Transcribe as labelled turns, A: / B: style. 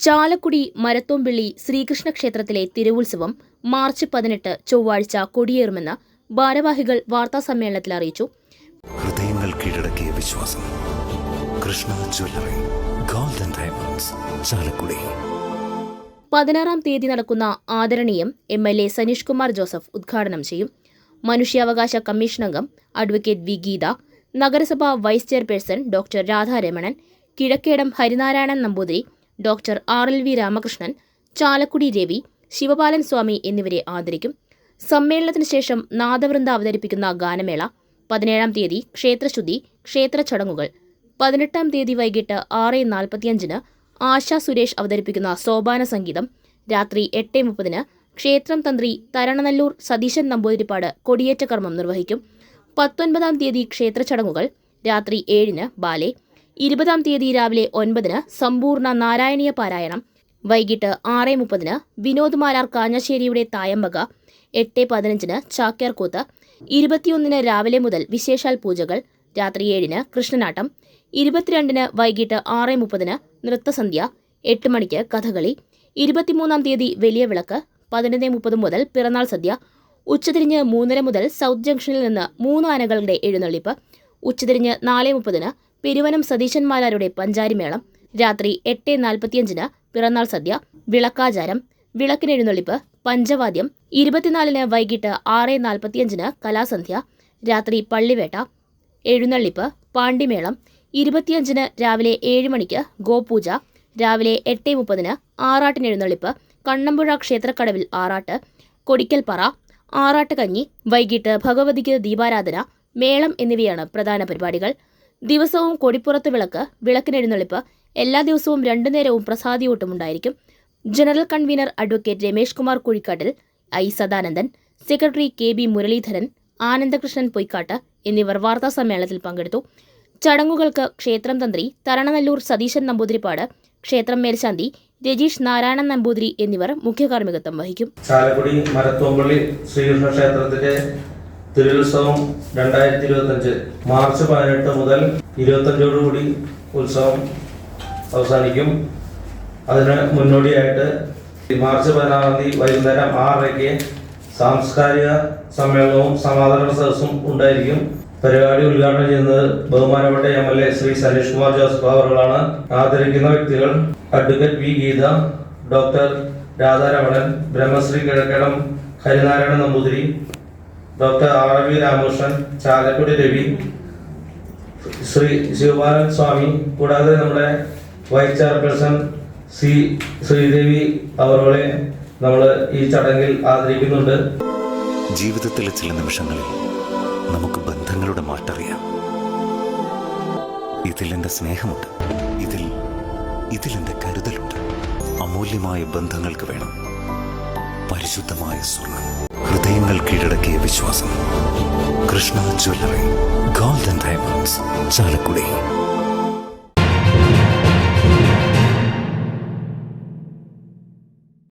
A: ചാലക്കുടി മരത്തോമ്പിള്ളി ശ്രീകൃഷ്ണ ക്ഷേത്രത്തിലെ തിരുവുത്സവം മാർച്ച് പതിനെട്ട് ചൊവ്വാഴ്ച കൊടിയേറുമെന്ന് ഭാരവാഹികൾ വാർത്താസമ്മേളനത്തിൽ അറിയിച്ചു.
B: ഹൃദയങ്ങൾ കീഴടക്കിയ വിശ്വാസം. Krishna jewellery golden diamonds Chalakudy.
A: പതിനാറാം തീയതി നടക്കുന്ന ആദരണീയം M L A Saneesh Kumar Joseph ഉദ്ഘാടനം ചെയ്യും. മനുഷ്യാവകാശ കമ്മീഷൻ അംഗം അഡ്വക്കേറ്റ് വി ഗീത നഗരസഭാ vice chairperson doctor Radharamanan Kizhakkedam Harinarayanan Namboothiri doctor R L V Ramakrishnan Chalakudy Ravi Shivapalan Swami എന്നിവരെ ആദരിക്കും. സമ്മേളനത്തിന് ശേഷം നാദവൃന്ദ അവതരിപ്പിക്കുന്ന ഗാനമേള പതിനേഴാം തീയതി ക്ഷേത്രശുദ്ധി ക്ഷേത്ര ചടങ്ങുകൾ. പതിനെട്ടാം തീയതി വൈകിട്ട് ആറ് നാൽപ്പത്തിയഞ്ചിന് ആശ സുരേഷ് അവതരിപ്പിക്കുന്ന സോപാന സംഗീതം രാത്രി എട്ട് മുപ്പതിന് ക്ഷേത്രം തന്ത്രി തരണനല്ലൂർ സതീശൻ നമ്പൂതിരിപ്പാട് കൊടിയേറ്റ കർമ്മം നിർവഹിക്കും. പത്തൊൻപതാം തീയതി ക്ഷേത്ര ചടങ്ങുകൾ രാത്രി ഏഴിന് ബാലെ ഇരുപതാം തീയതി രാവിലെ ഒൻപതിന് സമ്പൂർണ നാരായണീയ പാരായണം വൈകിട്ട് ആറ് മുപ്പതിന് വിനോദ് മാരാർ കാഞ്ഞശ്ശേരിയുടെ തായമ്പക എട്ട് പതിനഞ്ചിന് ചാക്യാർകൂത്ത് ഇരുപത്തിയൊന്നിന് രാവിലെ മുതൽ വിശേഷാൽ പൂജകൾ രാത്രി ഏഴിന് കൃഷ്ണനാട്ടം ഇരുപത്തിരണ്ടിന് വൈകിട്ട് ആറ് മുപ്പതിന് നൃത്തസന്ധ്യ എട്ട് മണിക്ക് കഥകളി ഇരുപത്തിമൂന്നാം തീയതി വലിയ വിളക്ക് പതിനൊന്ന് മുപ്പത് മുതൽ പിറന്നാൾ സദ്യ ഉച്ചതിരിഞ്ഞ് മൂന്നര മുതൽ സൗത്ത് ജംഗ്ഷനിൽ നിന്ന് മൂന്ന് ആനകളുടെ എഴുന്നള്ളിപ്പ് ഉച്ചതിരിഞ്ഞ് നാല് മുപ്പതിന് പെരുവനം സതീശന്മാരാരുടെ പഞ്ചാരിമേളം രാത്രി എട്ട് നാൽപ്പത്തിയഞ്ചിന് പിറന്നാൾ സദ്യ വിളക്കാചാരം വിളക്കിനെഴുന്നള്ളിപ്പ് പഞ്ചവാദ്യം ഇരുപത്തിനാലിന് വൈകിട്ട് ആറ് നാൽപ്പത്തിയഞ്ചിന് കലാസന്ധ്യ രാത്രി പള്ളിവേട്ട എഴുന്നള്ളിപ്പ് പാണ്ടിമേളം ഇരുപത്തിയഞ്ചിന് രാവിലെ ഏഴ് മണിക്ക് ഗോപൂജ രാവിലെ എട്ട് മുപ്പതിന് ആറാട്ടിനെഴുന്നള്ളിപ്പ് കണ്ണമ്പുഴ ക്ഷേത്രക്കടവിൽ ആറാട്ട് കൊടിക്കൽപ്പറ ആറാട്ട് കഞ്ഞി വൈകിട്ട് ഭഗവതിക്ക് ദീപാരാധന മേളം എന്നിവയാണ് പ്രധാന പരിപാടികൾ. ദിവസവും കൊടിപ്പുറത്ത് വിളക്ക് വിളക്കിനെഴുന്നള്ളിപ്പ് എല്ലാ ദിവസവും രണ്ടു നേരവും പ്രസാദിയൂട്ടുമുണ്ടായിരിക്കും. General convener advocate Ramesh Kumar Kuzhikkattil I Sadanandan secretary K B Muraleedharan Anandakrishnan Poykkattu എന്നിവർ വാർത്താ സമ്മേളനത്തിൽ പങ്കെടുത്തു. ചടങ്ങുകൾക്ക് ക്ഷേത്രം തന്ത്രി തരണനല്ലൂർ സതീശൻ നമ്പൂതിരിപ്പാട് ക്ഷേത്രം മേൽശാന്തി രജീഷ് നാരായണൻ നമ്പൂതിരി എന്നിവർ മുഖ്യകാർമ്മികത്വം വഹിക്കും.
C: ചാലക്കുടി മരത്തോമ്പള്ളി ശ്രീകൃഷ്ണ ക്ഷേത്രത്തിന്റെ തിരുവുത്സവം രണ്ടായിരത്തി ഇരുപത്തഞ്ച് മാർച്ച് പതിനെട്ട് മുതൽ ഇരുപത്തഞ്ചോടുകൂടി ഉത്സവം അവസാനിക്കും. അതിന് മുന്നോടിയായിട്ട് മാർച്ച് പതിനാറാം തീയതി വൈകുന്നേരം ആറരയ്ക്ക് സാംസ്കാരിക സമ്മേളനവും സമാധാന സദസ്സും ഉണ്ടായിരിക്കും. പരിപാടി ഉദ്ഘാടനം ചെയ്യുന്നത് ബഹുമാനപ്പെട്ട M L A Shri Saneesh Kumar Joseph അവറുകളാണ്. ആദരിക്കുന്ന വ്യക്തികൾ advocate V Geetha doctor Radharamanan Brahmashri Kizhakkedam Harinarayana Namboothiri doctor R V Ramakrishnan Chalakudy Ravi Shri Shivapalan Swami കൂടാതെ നമ്മുടെ വൈസ് ചെയർപേഴ്സൺ സി ശ്രീദേവി അവരോളെ നമ്മൾ ഈ ചടങ്ങിൽ ആദരിക്കുന്നുണ്ട്.
B: ജീവിതത്തിലെ ചില നിമിഷങ്ങളിൽ നമുക്ക് ബന്ധങ്ങളുടെ മാറ്ററിയാം. ഇതിൽ എന്റെ സ്നേഹമുണ്ട്. ഇതിൽ ഇതിൽ എന്റെ കരുതലുണ്ട്. അമൂല്യമായ ബന്ധങ്ങൾക്ക് വേണം. പരിശുദ്ധമായ സ്വർണം. ഹൃദയങ്ങൾ കീഴടക്കിയ വിശ്വാസം. Krishna jewellery golden diamonds Chalakudy.